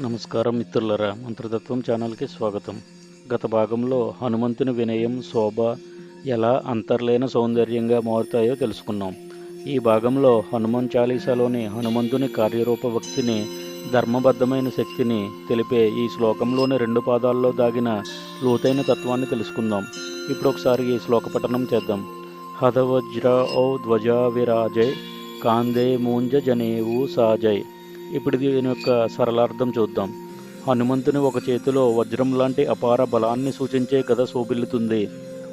నమస్కారం మిత్రులరా మంత్రతత్వం ఛానల్కి స్వాగతం. గత భాగంలో హనుమంతుని వినయం శోభ ఎలా అంతర్లేన సౌందర్యంగా మారుతాయో తెలుసుకున్నాం. ఈ భాగంలో హనుమాన్ చాలీసాలోని హనుమంతుని కార్యరూప భక్తిని ధర్మబద్ధమైన శక్తిని తెలిపే ఈ శ్లోకంలోని రెండు పాదాల్లో దాగిన లోతైన తత్వాన్ని తెలుసుకుందాం. ఇప్పుడు ఒకసారి ఈ శ్లోక పఠనం చేద్దాం. హదవజ్ర ఓ ధ్వజ విరాజయ్ కాందే మూంజ జనేవు సాజయ్ ఇప్పుడు దీని యొక్క సరళార్థం చూద్దాం. హనుమంతుని ఒక చేతిలో వజ్రం లాంటి అపార బలాన్ని సూచించే కథ శోభిల్లుతుంది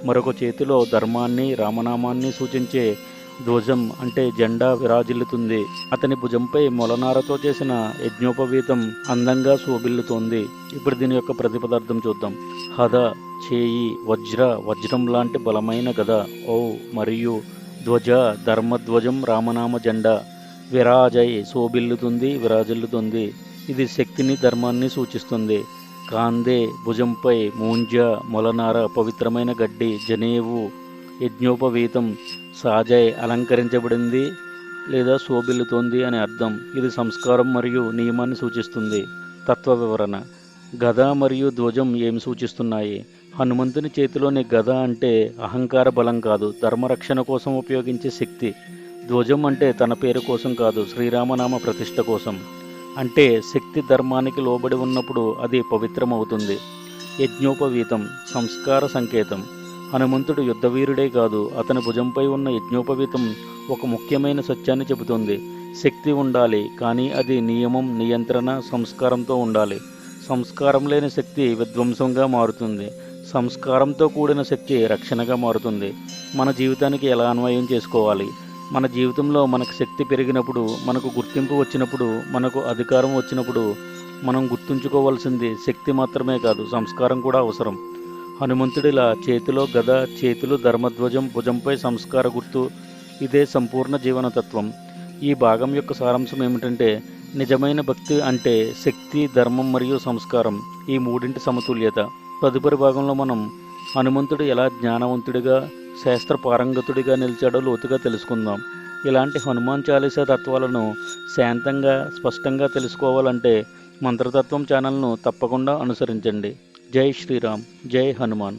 మరొక చేతిలో ధర్మాన్ని రామనామాన్ని సూచించే ధ్వజం అంటే జెండా విరాజిల్లుతుంది. అతని భుజంపై మొలనారతో చేసిన యజ్ఞోపవీతం అందంగా శోభిల్లుతోంది ఇప్పుడు దీని యొక్క ప్రతిపదార్థం చూద్దాం. హద చేయి వజ్ర వజ్రం లాంటి బలమైన గద. ఓ మరియు ధ్వజ ధర్మధ్వజం రామనామ జెండా. విరాజై శోభిల్లుతుంది విరాజిల్లుతుంది. ఇది శక్తిని ధర్మాన్ని సూచిస్తుంది. కాందే భుజంపై మూంజ మొలనార పవిత్రమైన గడ్డి జనేవు యజ్ఞోపవీతం సాజయ్ అలంకరించబడింది లేదా శోభిల్లుతోంది అని అర్థం. ఇది సంస్కారం మరియు నియమాన్ని సూచిస్తుంది. తత్వ వివరణ గద మరియు ధ్వజం ఏమి సూచిస్తున్నాయి? హనుమంతుని చేతిలోని గద అంటే అహంకార బలం కాదు. ధర్మరక్షణ కోసం ఉపయోగించే శక్తి. ధ్వజం అంటే తన పేరు కోసం కాదు శ్రీరామనామ ప్రతిష్ట కోసం. అంటే శక్తి ధర్మానికి లోబడి ఉన్నప్పుడు అది పవిత్రమవుతుంది. యజ్ఞోపవీతం సంస్కార సంకేతం. హనుమంతుడు యుద్ధవీరుడే కాదు అతని భుజంపై ఉన్న యజ్ఞోపవీతం ఒక ముఖ్యమైన సత్యాన్ని చెబుతుంది. శక్తి ఉండాలి కానీ అది నియమం నియంత్రణ సంస్కారంతో ఉండాలి. సంస్కారం లేని శక్తి విధ్వంసంగా మారుతుంది. సంస్కారంతో కూడిన శక్తి రక్షణగా మారుతుంది. మన జీవితానికి ఎలా అన్వయం చేసుకోవాలి? మన జీవితంలో మనకు శక్తి పెరిగినప్పుడు మనకు గుర్తింపు వచ్చినప్పుడు మనకు అధికారం వచ్చినప్పుడు మనం గుర్తుంచుకోవాల్సింది శక్తి మాత్రమే కాదు సంస్కారం కూడా అవసరం. హనుమంతుడిలా చేతిలో గద చేతులు ధర్మధ్వజం భుజంపై సంస్కార గుర్తు ఇదే సంపూర్ణ జీవనతత్వం. ఈ భాగం యొక్క సారాంశం ఏమిటంటే నిజమైన భక్తి అంటే శక్తి ధర్మం మరియు సంస్కారం ఈ మూడింటి సమతుల్యత. తదుపరి భాగంలో మనం హనుమంతుడు ఎలా జ్ఞానవంతుడిగా శాస్త్ర పారంగతుడిగా నిలిచాడో లోతుగా తెలుసుకుందాం. ఇలాంటి హనుమాన్ చాలీసా తత్వాలను శాంతంగా స్పష్టంగా తెలుసుకోవాలంటే మంత్రతత్వం ఛానల్ను తప్పకుండా అనుసరించండి. జై శ్రీరామ్ జై హనుమాన్.